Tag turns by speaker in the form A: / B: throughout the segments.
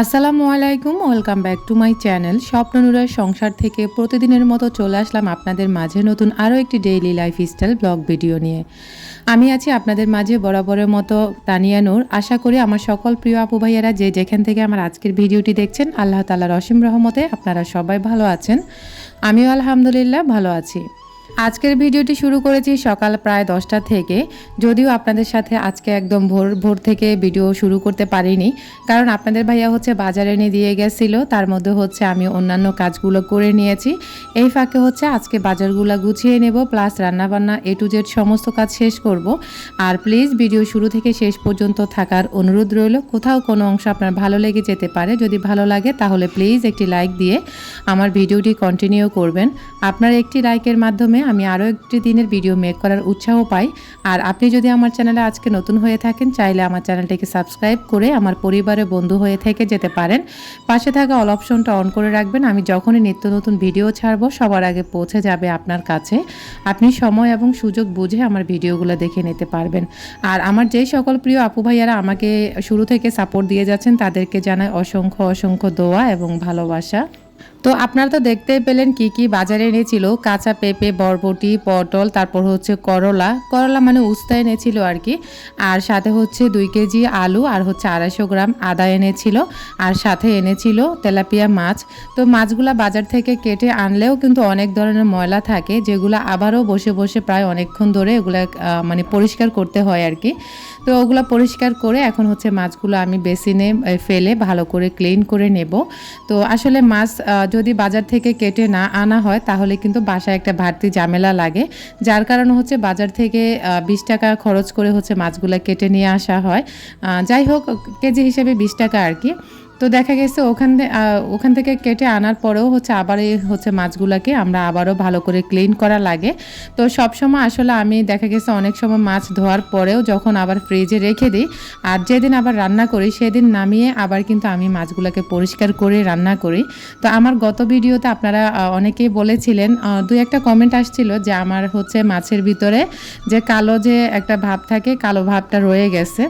A: আসসালামু আলাইকুম, welcome back to my channel. স্বপ্ননুরার সংসার থেকে প্রতিদিনের মতো চলে আসলাম আপনাদের মাঝে নতুন আরও একটি daily life style blog video নিয়ে। আমি আছি আপনাদের মাঝে বরাবরের মতো তানিয়া নূর। আশা করি আমার সকল প্রিয় আপু ভাইয়ারা যে যেখান থেকে আমার আজকের ভিডিওটি দেখছেন, আল্লাহ তালার অসীম রহমতে আপনারা সবাই ভালো আছেন। আমিও আলহামদুলিল্লাহ ভালো আছি। আজকের ভিডিওটি শুরু করেছি সকাল প্রায় দশটা থেকে। যদিও আপনাদের সাথে আজকে একদম ভোর ভোর থেকে ভিডিও শুরু করতে পারিনি। কারণ আপনাদের ভাইয়া হচ্ছে বাজারে এনে দিয়ে গেছিল, তার মধ্যে হচ্ছে আমি অন্যান্য কাজগুলো করে নিয়েছি। এই ফাঁকে হচ্ছে আজকে বাজারগুলো গুছিয়ে নেব প্লাস রান্নাবান্না এ টু জেড সমস্ত কাজ শেষ করব। আর প্লিজ ভিডিও শুরু থেকে শেষ পর্যন্ত থাকার অনুরোধ রইল। কোথাও কোনো অংশ আপনার ভালো লেগে যেতে পারে, যদি ভালো লাগে তাহলে প্লিজ একটি লাইক দিয়ে আমার ভিডিওটি কন্টিনিউ করবেন। আপনার একটি লাইকের মাধ্যমে আমি আরও একটি দিনের ভিডিও মেক করার উৎসাহ পাই। আর আপনি যদি আমার চ্যানেলে আজকে নতুন হয়ে থাকেন, চাইলে আমার চ্যানেলটিকে সাবস্ক্রাইব করে আমার পরিবারে বন্ধু হয়ে থেকে যেতে পারেন। পাশে থাকা অল অপশনটা অন করে রাখবেন। আমি যখনই নিত্য নতুন ভিডিও ছাড়বো, সবার আগে পৌঁছে যাবে আপনার কাছে। আপনি সময় এবং সুযোগ বুঝে আমার ভিডিওগুলো দেখে নিতে পারবেন। আর আমার যেই সকল প্রিয় আপু ভাইয়ারা আমাকে শুরু থেকে সাপোর্ট দিয়ে যাচ্ছেন, তাদেরকে জানাই অসংখ্য অসংখ্য দোয়া এবং ভালোবাসা। তো আপনারা তো দেখতেই পেলেন কি কি বাজারে এনেছিল। কাঁচা পেঁপে, বরবটি, পটল, তারপর হচ্ছে করলা। করলা মানে উস্তা এনেছিল আর কি। আর সাথে হচ্ছে দুই কেজি আলু আর হচ্ছে আড়াইশো গ্রাম আদা এনেছিল। আর সাথে এনেছিল তেলাপিয়া মাছ। তো মাছগুলা বাজার থেকে কেটে আনলেও কিন্তু অনেক ধরনের ময়লা থাকে, যেগুলো আবারও বসে বসে প্রায় অনেকক্ষণ ধরে এগুলা মানে পরিষ্কার করতে হয় আর কি। তো ওগুলো পরিষ্কার করে এখন হচ্ছে মাছগুলো আমি বেসিনে ফেলে ভালো করে ক্লিন করে নেব। তো আসলে মাছ যদি বাজার থেকে কেটে না আনা হয়, তাহলে কিন্তু বাসায় একটা বাড়তি ঝামেলা লাগে। যার কারণে হচ্ছে বাজার থেকে বিশ টাকা খরচ করে হচ্ছে মাছগুলো কেটে নিয়ে আসা হয়। যাই হোক, কেজি হিসেবে বিশ টাকা আর কি। তো দেখা গেছে ওখান ওখান থেকে কেটে আনার পরেও হচ্ছে আবার এই হচ্ছে মাছগুলোকে আমরা আবারও ভালো করে ক্লিন করা লাগে। তো সব সময় আসলে আমি দেখা গেছে অনেক সময় মাছ ধোয়ার পরেও যখন আবার ফ্রিজে রেখে দিই, আর যেদিন আবার রান্না করি সেদিন নামিয়ে আবার কিন্তু আমি মাছগুলোকে পরিষ্কার করে রান্না করি। তো আমার গত ভিডিওতে আপনারা অনেকেই বলেছিলেন দুই একটা কমেন্ট আসছিল যে আমার হচ্ছে মাছের ভিতরে যে কালো যে একটা ভাব থাকে, কালো ভাবটা রয়ে গেছে।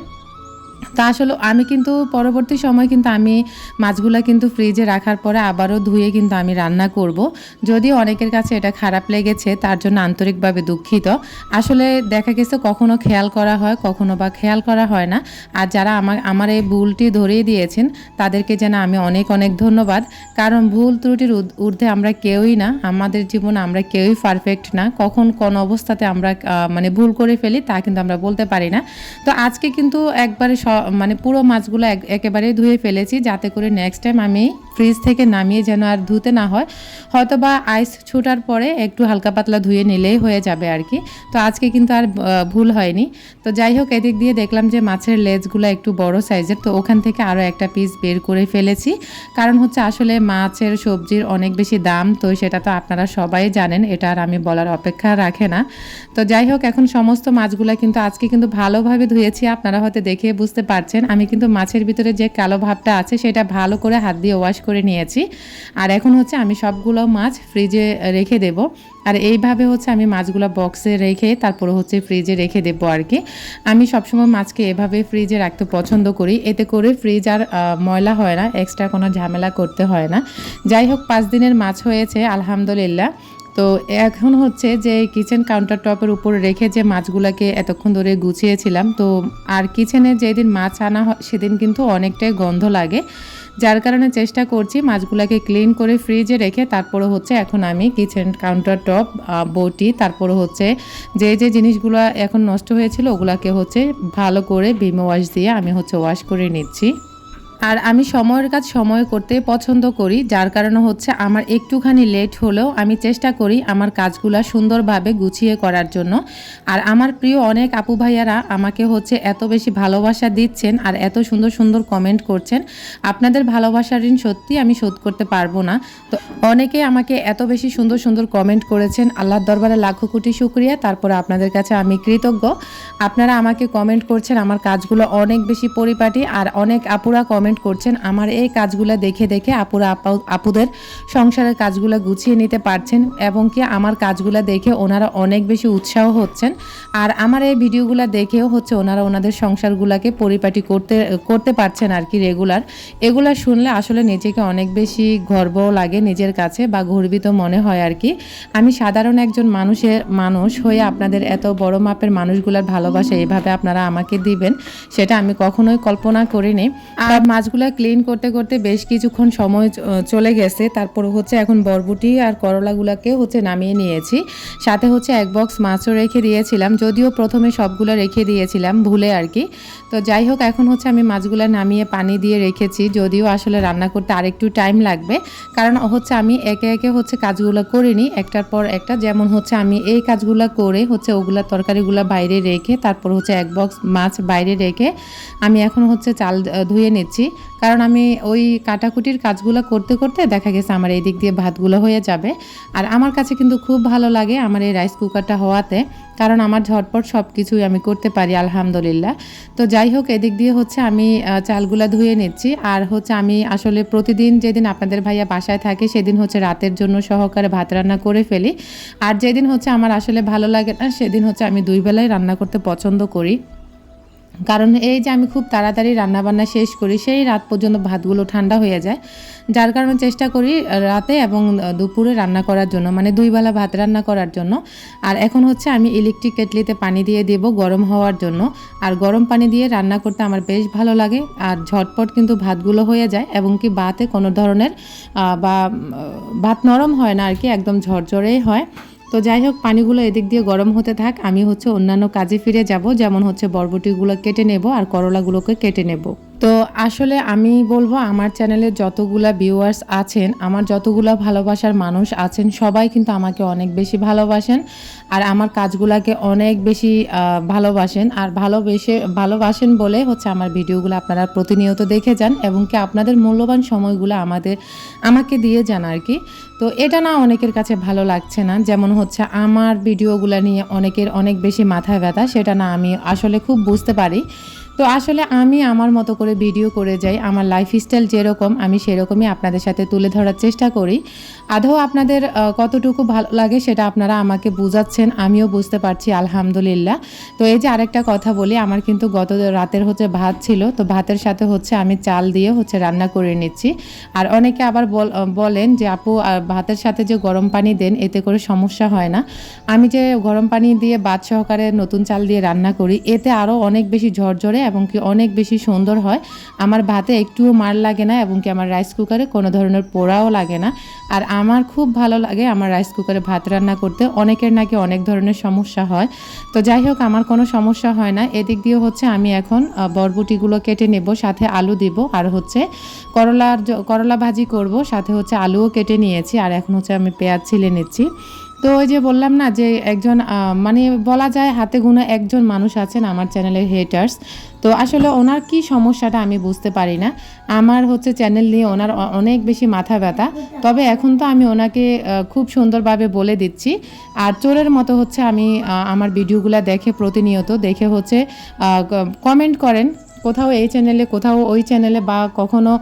A: তা আসলে আমি কিন্তু পরবর্তী সময় কিন্তু আমি মাছগুলো কিন্তু ফ্রিজে রাখার পরে আবারও ধুয়ে কিন্তু আমি রান্না করব। যদিও অনেকের কাছে এটা খারাপ লেগেছে, তার জন্য আন্তরিকভাবে দুঃখিত। আসলে দেখা গেছে কখনো খেয়াল করা হয়, কখনো বা খেয়াল করা হয় না। আর যারা আমার আমার এই ভুলটি ধরিয়ে দিয়েছেন, তাদেরকে যেন আমি অনেক অনেক ধন্যবাদ। কারণ ভুল ত্রুটির ঊর্ধ্বে আমরা কেউই না, আমাদের জীবন আমরা কেউই পারফেক্ট না। কখন কোন অবস্থাতে আমরা মানে ভুল করে ফেলি তা কিন্তু আমরা বলতে পারি না। তো আজকে কিন্তু একবারে স- মানে পুরো মাছগুলো এক- একেবারে ধুয়ে ফেলেছি যাতে করে নেক্সট টাইম আমি ফ্রিজ থেকে নামিয়ে যেন আর ধুতে না হয়। হয়তো বা আইস ছুটার পরে একটু হালকা পাতলা ধুয়ে নিলেই হয়ে যাবে আর কি। তো আজকে কিন্তু আর ভুল হয়নি। তো যাই হোক, এদিক দিয়ে দেখলাম যে মাছের লেজগুলো একটু বড় সাইজের তো ওখান থেকে আরও একটা পিস বের করে ফেলেছি। কারণ হচ্ছে আসলে মাছের সবজির অনেক বেশি দাম, তো সেটা তো আপনারা সবাই জানেন, এটা আর আমি বলার অপেক্ষা রাখে না। তো যাই হোক, এখন সমস্ত মাছগুলা কিন্তু আজকে কিন্তু ভালোভাবে ধুয়েছি, আপনারা হয়তো দেখে বুঝতে পারছেন আমি কিন্তু মাছের ভিতরে যে কালো ভাবটা আছে সেটা ভালো করে হাত দিয়ে ওয়াশ করে নিয়েছি। আর এখন হচ্ছে আমি সবগুলো মাছ ফ্রিজে রেখে দেব। আর এইভাবে হচ্ছে আমি মাছগুলো বক্সে রেখে তারপরে হচ্ছে ফ্রিজে রেখে দেবো আর কি। আমি সবসময় মাছকে এভাবে ফ্রিজে রাখতে পছন্দ করি। এতে করে ফ্রিজ আর ময়লা হয় না এক্সট্রা কোনো ঝামেলা করতে হয় না। যাই হোক, পাঁচ দিনের মাছ হয়েছে, আলহামদুলিল্লাহ। তো এখন হচ্ছে যে কিচেন কাউন্টার টপের উপর রেখে যে মাছগুলোকে এতক্ষণ ধরে গুছিয়েছিলাম, তো আর কিচেনে যেদিন মাছ আনা হয় সেদিন কিন্তু অনেকটাই গন্ধ লাগে। যার কারণে চেষ্টা করছি মাছগুলোকে ক্লিন করে ফ্রিজে রেখে তারপরে হচ্ছে এখন আমি কিচেন কাউন্টার টপ বটি, তারপরে হচ্ছে যে যে জিনিসগুলো এখন নষ্ট হয়েছিল ওগুলাকে হচ্ছে ভালো করে ভিমো ওয়াশ দিয়ে আমি হচ্ছে ওয়াশ করে নিচ্ছি। আর আমি সময়ের কাজ সময় করতে পছন্দ করি, যার কারণে হচ্ছে আমার একটুখানি লেট হলেও আমি চেষ্টা করি আমার কাজগুলো সুন্দরভাবে গুছিয়ে করার জন্য। আর আমার প্রিয় অনেক আপু ভাইয়ারা আমাকে হচ্ছে এত বেশি ভালোবাসা দিচ্ছেন আর এত সুন্দর সুন্দর কমেন্ট করছেন। আপনাদের ভালোবাসার ঋণ সত্যি আমি শোধ করতে পারব না। তো অনেকে আমাকে এত বেশি সুন্দর সুন্দর কমেন্ট করেছেন, আল্লাহর দরবারে লাখো কোটি শুক্রিয়া, তারপরে আপনাদের কাছে আমি কৃতজ্ঞ। আপনারা আমাকে কমেন্ট করছেন, আমার কাজগুলো অনেক বেশি পরিপাটি আর অনেক আপুরা কমেন্ট কমেন্ট করছেন আমার এই কাজগুলো দেখে দেখে আপুরা আপা আপুদের সংসারের কাজগুলো গুছিয়ে নিতে পারছেন এবং কি আমার কাজগুলো দেখে ওনারা অনেক বেশি উৎসাহ হচ্ছেন। আর আমার এই ভিডিওগুলো দেখেও হচ্ছে ওনারা ওনাদের সংসারগুলোকে পরিপাটি করতে করতে পারছেন আর কি রেগুলার এগুলা শুনলে আসলে নিজেকে অনেক বেশি গর্ব লাগে নিজের কাছে বা গর্বিত মনে হয় আর কি। আমি সাধারণ একজন মানুষের মানুষ হয়ে আপনাদের এত বড় মাপের মানুষগুলার ভালোবাসা এভাবে আপনারা আমাকে দিবেন সেটা আমি কখনোই কল্পনা করিনি। আর মাছগুলো ক্লিন করতে করতে বেশ কিছুক্ষণ সময় চলে গেছে। তারপর হচ্ছে এখন বরবটি আর করলাগুলোকে হচ্ছে নামিয়ে নিয়েছি। সাথে হচ্ছে এক বক্স মাছও রেখে দিয়েছিলাম, যদিও প্রথমে সবগুলো রেখে দিয়েছিলাম, ভুলে আর কি। তো যাই হোক, এখন হচ্ছে আমি মাছগুলো নামিয়ে পানি দিয়ে রেখেছি, যদিও আসলে রান্না করতে আরেকটু টাইম লাগবে। কারণ হচ্ছে আমি একে একে হচ্ছে কাজগুলো করিনি, একটার পর একটা। যেমন হচ্ছে আমি এই কাজগুলো করে হচ্ছে ওগুলা তরকারিগুলো বাইরে রেখে, তারপর হচ্ছে এক বক্স মাছ বাইরে রেখে আমি এখন হচ্ছে চাল ধুয়ে নিচ্ছি। কারণ আমি ওই কাটাকুটির কাজগুলো করতে করতে দেখা গেছে আমার এই দিক দিয়ে ভাতগুলো হয়ে যাবে। আর আমার কাছে কিন্তু খুব ভালো লাগে আমার এই রাইস কুকারটা হওয়াতে। কারণ আমার ঝটপট সব কিছুই আমি করতে পারি, আলহামদুলিল্লাহ। তো যাই হোক, এদিক দিয়ে হচ্ছে আমি চালগুলা ধুয়ে নিচ্ছি। আর হচ্ছে আমি আসলে প্রতিদিন যেদিন আপনাদের ভাইয়া বাসায় থাকে, সেদিন হচ্ছে রাতের জন্য সহকারে ভাত রান্না করে ফেলি। আর যেদিন হচ্ছে আমার আসলে ভালো লাগে না, সেদিন হচ্ছে আমি দুই বেলায় রান্না করতে পছন্দ করি। কারণ এই যে আমি খুব তাড়াতাড়ি রান্নাবান্না শেষ করি, সেই রাত পর্যন্ত ভাতগুলো ঠান্ডা হয়ে যায়। যার কারণে চেষ্টা করি রাতে এবং দুপুরে রান্না করার জন্য মানে দুই বেলা ভাত রান্না করার জন্য। আর এখন হচ্ছে আমি ইলেকট্রিক কেটলিতে পানি দিয়ে দেব গরম হওয়ার জন্য। আর গরম পানি দিয়ে রান্না করতে আমার বেশ ভালো লাগে। আর ঝটপট কিন্তু ভাতগুলো হয়ে যায় এবং কি ভাতে কোনো ধরনের বা ভাত নরম হয় না আর কি, একদম ঝরঝরেই হয়। তো যাই হোক পানিগুলো এদিক দিয়ে গরম হতে থাক, আমি হচ্ছে অন্যান্য কাজে ফিরে যাব, যেমন হচ্ছে বরবটিগুলো কেটে নেব আর করলাগুলোকে কেটে নেব। তো আসলে আমি বলব আমার চ্যানেলে যতগুলা ভিউয়ার্স আছেন, আমার যতগুলা ভালোবাসার মানুষ আছেন, সবাই কিন্তু আমাকে অনেক বেশি ভালোবাসেন আর আমার কাজগুলাকে অনেক বেশি ভালোবাসেন। আর ভালোবেসে, ভালোবাসেন বলে হচ্ছে আমার ভিডিওগুলো আপনারা প্রতিনিয়ত দেখে যান এবং কি আপনাদের মূল্যবান সময়গুলো আমাদের, আমাকে দিয়ে যান আর কি। তো এটা না অনেকের কাছে ভালো লাগছে না। যেমন হচ্ছে আমার ভিডিওগুলো নিয়ে অনেকের অনেক বেশি মাথায় ব্যথা, সেটা না আমি আসলে খুব বুঝতে পারি। তো আসলে আমি আমার মতো করে ভিডিও করে যাই, আমার লাইফস্টাইল যেরকম, আমি সেরকমই আপনাদের সাথে তুলে ধরার চেষ্টা করি। আদৌ আপনাদের কতটুকু ভালো লাগে সেটা আপনারা আমাকে বুঝাচ্ছেন, আমিও বুঝতে পারছি, আলহামদুলিল্লাহ। তো এই যে আরেকটা কথা বলি, আমার কিন্তু গত রাতের হচ্ছে ভাত ছিল, তো ভাতের সাথে হচ্ছে আমি চাল দিয়ে হচ্ছে রান্না করে নিচ্ছি। আর অনেকে আবার বল- বলেন যে, আপু ভাতের সাথে যে গরম পানি দেন, এতে করে সমস্যা হয় না। আমি যে গরম পানি দিয়ে ভাত সহকারে নতুন চাল দিয়ে রান্না করি, এতে আরও অনেক বেশি ঝরঝরে এবং কি অনেক বেশি সুন্দর হয়। আমার ভাতে একটুও মার লাগে না এবং কি আমার রাইস কুকারে কোনো ধরনের পোড়াও লাগে না। আর আমার খুব ভালো লাগে আমার রাইস কুকারে ভাত রান্না করতে। অনেকের নাকি অনেক ধরনের সমস্যা হয়। তো যাই হোক, আমার কোনো সমস্যা হয় না। এদিক দিয়ে হচ্ছে আমি এখন বরবটিগুলো কেটে নেব, সাথে আলু দিব। আর হচ্ছে করলার করলা ভাজি করব, সাথে হচ্ছে আলুও কেটে নিয়েছি। আর এখন হচ্ছে আমি পেঁয়াজ ছিলে নিচ্ছি। তো ওই যে বললাম না যে একজন মানে বলা যায় হাতে গোনা একজন মানুষ আছেন আমার চ্যানেলের হেটার্স তো আসলে ওনার কি সমস্যাটা আমি বুঝতে পারি না। আমার হচ্ছে চ্যানেল নিয়ে ওনার অনেক বেশি মাথা ব্যথা। তবে এখন তো আমি ওনাকে খুব সুন্দরভাবে বলে দিচ্ছি। আর চোরের মতো হচ্ছে আমি আমার ভিডিওগুলো দেখে প্রতিনিয়ত দেখে হচ্ছে কমেন্ট করেন কোথাও এই চ্যানেলে কোথাও ওই চ্যানেলে বা কখনো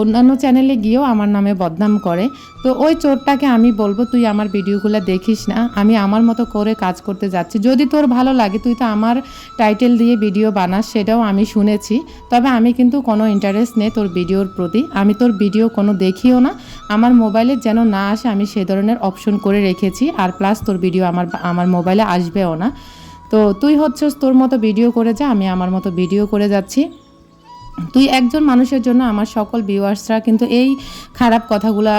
A: অন্যান্য চ্যানেলে গিয়েও আমার নামে বদনাম করে। তো ওই চোরটাকে আমি বলব, তুই আমার ভিডিওগুলো দেখিস না। আমি আমার মতো করে কাজ করতে যাচ্ছি। যদি তোর ভালো লাগে, তুই তো আমার টাইটেল দিয়ে ভিডিও বানাস, সেটাও আমি শুনেছি। তবে আমি কিন্তু কোনো ইন্টারেস্ট নেই তোর ভিডিওর প্রতি। আমি তোর ভিডিও কোনো দেখিও না। আমার মোবাইলে যেন না আসে, আমি সে ধরনের অপশন করে রেখেছি। আর প্লাস তোর ভিডিও আমার আমার মোবাইলে আসবেও না। তো তুই হচ্ছে তোর মতো ভিডিও করে যা, আমি আমার মতো ভিডিও করে যাচ্ছি। তুই একজন মানুষের জন্য আমার সকল ভিউয়ার্সরা কিন্তু এই খারাপ কথাগুলা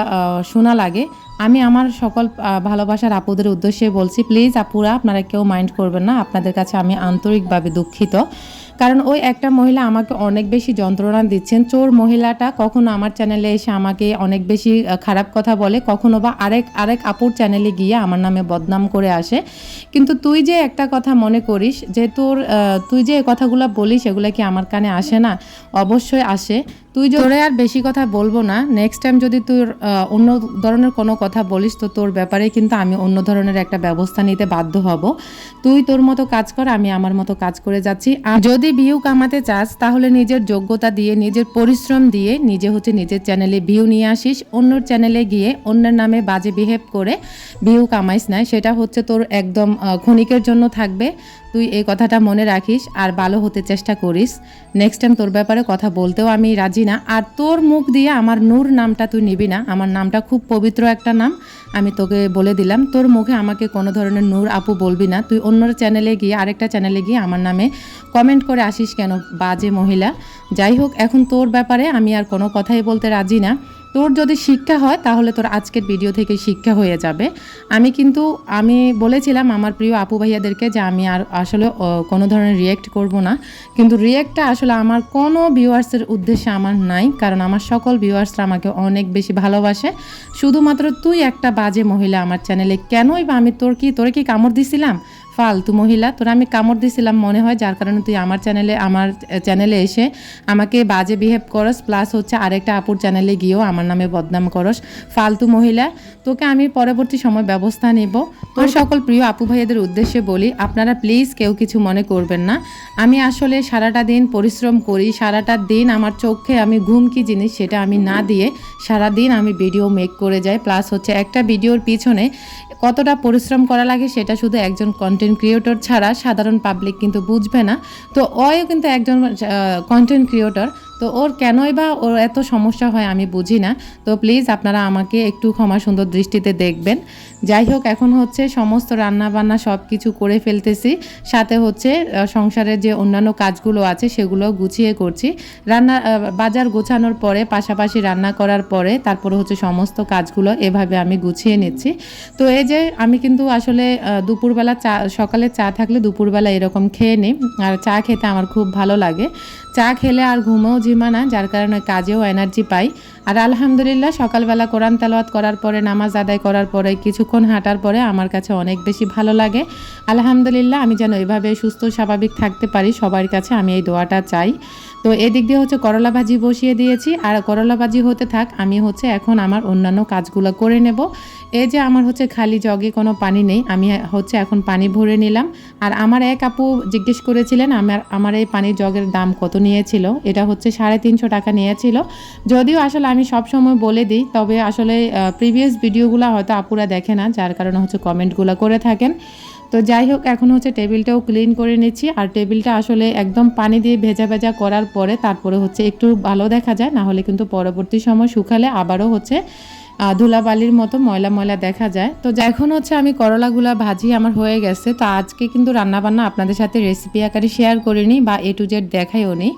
A: শোনা লাগে। আমি আমার সকল ভালোবাসার আপুদের উদ্দেশ্যে বলছি প্লিজ আপুরা, আপনারা কেউ মাইন্ড করবেন না। আপনাদের কাছে আমি আন্তরিকভাবে দুঃখিত। কারণ ওই একটা মহিলা আমাকে অনেক বেশি যন্ত্রণা দিচ্ছেন। চোর মহিলাটা কখনো আমার চ্যানেলে এসে আমাকে অনেক বেশি খারাপ কথা বলে কখনো বা আরেক আরেক আপুর চ্যানেলে গিয়ে আমার নামে বদনাম করে আসে। কিন্তু তুই যে একটা কথা মনে করিস যে তোর তুই যে কথাগুলো বলিস এগুলো কি আমার কানে আসে না? অবশ্যই আসে। তুই জোরে আর বেশি কথা বলব না নেক্সট টাইম যদি আহ, অন্য ধরনের কোনো কথা বলিস তো তোর ব্যাপারে কিন্তু আমি অন্য ধরনের একটা ব্যবস্থা নিতে বাধ্য হব। তুই তোর মতো কাজ কর আমি আমার মতো কাজ করে যাচ্ছি। যদি যদি ভিউ কামাতে চাস, তাহলে নিজের যোগ্যতা দিয়ে, নিজের পরিশ্রম দিয়ে নিজে হচ্ছে নিজের চ্যানেলে ভিউ নিয়ে আসিস। অন্যর চ্যানেলে গিয়ে অন্যের নামে বাজে বিহেভ করে ভিউ কামাইস না সেটা হচ্ছে তোর একদম ক্ষণিকের জন্য থাকবে। তুই এই কথাটা মনে রাখিস আর ভালো হতে চেষ্টা করিস। নেক্সট টাইম তোর ব্যাপারে কথা বলতেও আমি রাজি না। আর তোর মুখ দিয়ে আমার নূর নামটা তুই নিবি না। আমার নামটা খুব পবিত্র একটা নাম। আমি তোকে বলে দিলাম, তোর মুখে আমাকে কোনো ধরনের নূর আপু বলবি না। তুই অন্য চ্যানেলে গিয়ে আরেকটা চ্যানেলে গিয়ে আমার নামে কমেন্ট করে আসিস কেন বাজে মহিলা। যাই হোক, এখন তোর ব্যাপারে আমি আর কোনো কথাই বলতে রাজি না। তোর যদি শিক্ষা হয়, তাহলে তোর আজকের ভিডিও থেকে শিক্ষা হয়ে যাবে। আমি কিন্তু, আমি বলেছিলাম আমার প্রিয় আপু ভাইয়াদেরকে যে আমি আর আসলে কোনো ধরনের রিয়েক্ট করব না। কিন্তু রিয়েক্টটা আসলে আমার কোনো ভিউয়ার্সের উদ্দেশ্যে আমার নাই, কারণ আমার সকল ভিউয়ার্সরা আমাকে অনেক বেশি ভালোবাসে। শুধুমাত্র তুই একটা বাজে মহিলা আমার চ্যানেলে কেনই বা আমি তোর কি, তোরে কি কামড় দিছিলাম? ফালতু মহিলা। তোরা আমি কামড় দিছিলাম মনে হয় যার কারণে তুই আমার চ্যানেলে আমার চ্যানেলে এসে আমাকে বাজে বিহেভ করস প্লাস হচ্ছে আরেকটা আপুর চ্যানেলে গিয়েও আমার নামে বদনাম করস। ফালতু মহিলা তোকে আমি পরবর্তী সময় ব্যবস্থা নেব। তোর সকল প্রিয় আপু ভাইয়াদের উদ্দেশ্যে বলি আপনারা প্লিজ কেউ কিছু মনে করবেন না। আমি আসলে সারাটা দিন পরিশ্রম করি সারাটা দিন আমার চোখে আমি ঘুম কি জিনিস সেটা আমি না দিয়ে সারা দিন আমি ভিডিও মেক করে যাই। প্লাস হচ্ছে একটা ভিডিওর পিছনে কতটা পরিশ্রম করা লাগে সেটা শুধু একজন কন্টেন্ট ক্রিয়েটর ছাড়া সাধারণ পাবলিক কিন্তু বুঝবে না। তো অয়ও কিন্তু একজন কন্টেন্ট ক্রিয়েটর তো ওর কেনই বা ওর এত সমস্যা হয় আমি বুঝি না। তো প্লিজ আপনারা আমাকে একটু ক্ষমা সুন্দর দৃষ্টিতে দেখবেন। যাই হোক, এখন হচ্ছে সমস্ত রান্নাবান্না সব কিছু করে ফেলতেছি। সাথে হচ্ছে সংসারের যে অন্যান্য কাজগুলো আছে সেগুলো গুছিয়ে করছি। রান্না বাজার গোছানোর পরে, পাশাপাশি রান্না করার পরে, তারপরে হচ্ছে সমস্ত কাজগুলো এভাবে আমি গুছিয়ে নিচ্ছি। তো এই যে আমি কিন্তু আসলে দুপুরবেলা চা, সকালে চা থাকলে দুপুরবেলা এরকম খেয়ে নিই। আর চা খেতে আমার খুব ভালো লাগে। চা খেলে আর ঘুমেও ঝিমা না যার কারণে কাজেও এনার্জি পাই। আর আলহামদুলিল্লাহ, সকালবেলা কোরআন তেলাওয়াত করার পরে, নামাজ আদায় করার পরে, কিছুক্ষণ হাঁটার পরে আমার কাছে অনেক বেশি ভালো লাগে। আলহামদুলিল্লাহ, আমি যেন এভাবে সুস্থ, স্বাভাবিক থাকতে পারি, সবার কাছে আমি এই দোয়াটা চাই। তো এদিক দিয়ে হচ্ছে করলা ভাজি বসিয়ে দিয়েছি। আর করলা ভাজি হতে থাক, আমি হচ্ছে এখন আমার অন্যান্য কাজগুলো করে নেব। এই যে আমার হচ্ছে খালি জগে কোনো পানি নেই, আমি হচ্ছে এখন পানি ভরে নিলাম। আর আমার এক আপু জিজ্ঞেস করেছিলেন, আমার আমার এই পানির জগের দাম কত নিয়েছিল? এটা হচ্ছে সাড়ে তিনশো টাকা নিয়েছিল। যদিও আসলে আমি সব সময় বলে দিই, তবে আসলে প্রিভিয়াস ভিডিওগুলো হয়তো আপুরা দেখে না, যার কারণে হচ্ছে কমেন্টগুলো করে থাকেন। তো যাই হোক, এখন হচ্ছে টেবিলটাও ক্লিন করে নিচ্ছি। আর টেবিলটা আসলে একদম পানি দিয়ে ভেজা ভেজা করার পরে তারপরে হচ্ছে একটু ভালো দেখা যায়, না হলে কিন্তু পরবর্তী সময় শুকালে আবারও হচ্ছে ধুলাবালির মতো ময়লা ময়লা দেখা যায়। তো এখন হচ্ছে আমি করলাগুলা ভাজি আমার হয়ে গেছে। তো আজকে কিন্তু রান্নাবান্না আপনাদের সাথে রেসিপি আকারে শেয়ার করিনি বা এ টু জেড দেখাইও নি।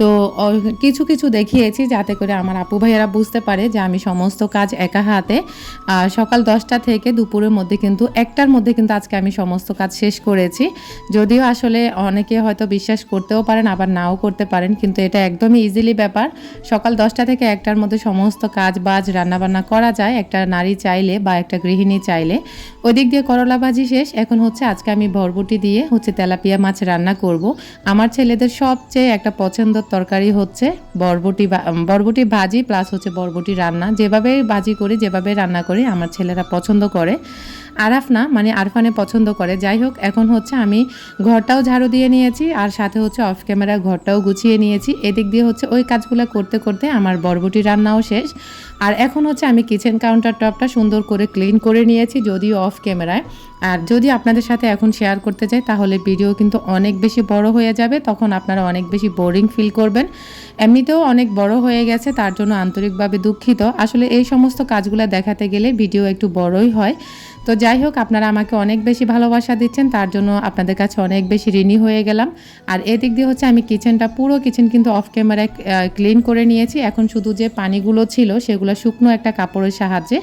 A: তো কিছু কিছু দেখিয়েছি যাতে করে আমার আপু ভাইয়েরা বুঝতে পারে যে আমি সমস্ত কাজ একা হাতে। সকাল দশটা থেকে দুপুরের মধ্যে কিন্তু, একটার মধ্যে কিন্তু আজকে আমি সমস্ত কাজ শেষ করেছি। যদিও আসলে অনেকে হয়তো বিশ্বাস করতেও পারেন, আবার নাও করতে পারেন, কিন্তু এটা একদমই ইজিলি ব্যাপার। সকাল দশটা থেকে একটার মধ্যে সমস্ত কাজ বাজ রান্নাবান্না করা যায়, একটা নারী চাইলে বা একটা গৃহিণী চাইলে। ওদিক দিয়ে করলা ভাজি শেষ, এখন হচ্ছে আজকে আমি বরবটি দিয়ে হচ্ছে তেলাপিয়া মাছ রান্না করব। আমার ছেলেদের সবচেয়ে একটা পছন্দের তরকারি হচ্ছে বরবটি বরবটি ভাজি প্লাস হচ্ছে বরবটি রান্না। যেভাবে ভাজি করি, যেভাবে রান্না করি, আমার ছেলেরা পছন্দ করে। আরাফ না মানে আরফানে পছন্দ করে। যাই হোক, এখন হচ্ছে আমি ঘরটাও ঝাড়ু দিয়ে নিয়েছি, আর সাথে হচ্ছে অফ ক্যামেরা ঘরটাও গুছিয়ে নিয়েছি। এদিক দিয়ে হচ্ছে ওই কাজগুলো করতে করতে আমার বরবটি রান্নাও শেষ। আর এখন হচ্ছে আমি কিচেন কাউন্টার টপটা সুন্দর করে ক্লিন করে নিয়েছি, যদিও অফ ক্যামেরায় আর যদি আপনাদের সাথে এখন শেয়ার করতে যাই তাহলে ভিডিও কিন্তু অনেক বেশি বড় হয়ে যাবে, তখন আপনারা অনেক বেশি বোরিং ফিল করবেন। এমনিতেও অনেক বড় হয়ে গেছে, তার জন্য আন্তরিকভাবে দুঃখিত। আসলে এই সমস্ত কাজগুলো দেখাতে গেলে ভিডিও একটু বড়ই হয়। তো যাই হোক, আপনারা আমাকে অনেক বেশি ভালোবাসা দিচ্ছেন, তার জন্য আপনাদের কাছে অনেক বেশি ঋণী হয়ে গেলাম। আর এদিক দিয়ে হচ্ছে আমি কিচেনটা পুরো কিচেন কিন্তু অফ ক্যামেরায় ক্লিন করে নিয়েছি। এখন শুধু যে পানিগুলো ছিল, সেগুলো শুকনো একটা কাপড়ের সাহায্যে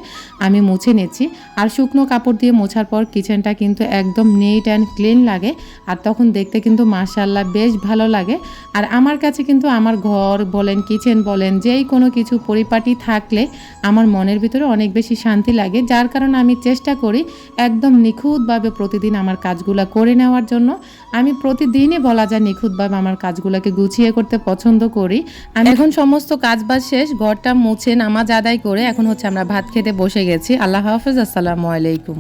A: আমি মুছে নিচ্ছি। আর শুকনো কাপড় দিয়ে মোছার পর কিচেনটা কিন্তু একদম নিট অ্যান্ড ক্লিন লাগে। আর তখন দেখতে কিন্তু মাশাল্লাহ বেশ ভালো লাগে। আর আমার কাছে কিন্তু আমার ঘর বলেন কিচেন বলেন, যেই কোনো কিছু পরিপাটি থাকলে আমার মনের ভিতরে অনেক বেশি শান্তি লাগে। যার কারণে আমি চেষ্টা করি, একদম নিখুঁতভাবে প্রতিদিন আমার কাজগুলো করে নেওয়ার জন্য। আমি প্রতিদিনই বলা যায় নিখুঁতভাবে আমার কাজগুলোকে গুছিয়ে করতে পছন্দ করি। আমি এখন সমস্ত কাজ বাজ শেষ, ঘরটা মুছে নামাজ আদায় করে এখন হচ্ছে আমরা ভাত খেতে বসে গেছি। আল্লাহ হাফেজ, আসসালামু আলাইকুম।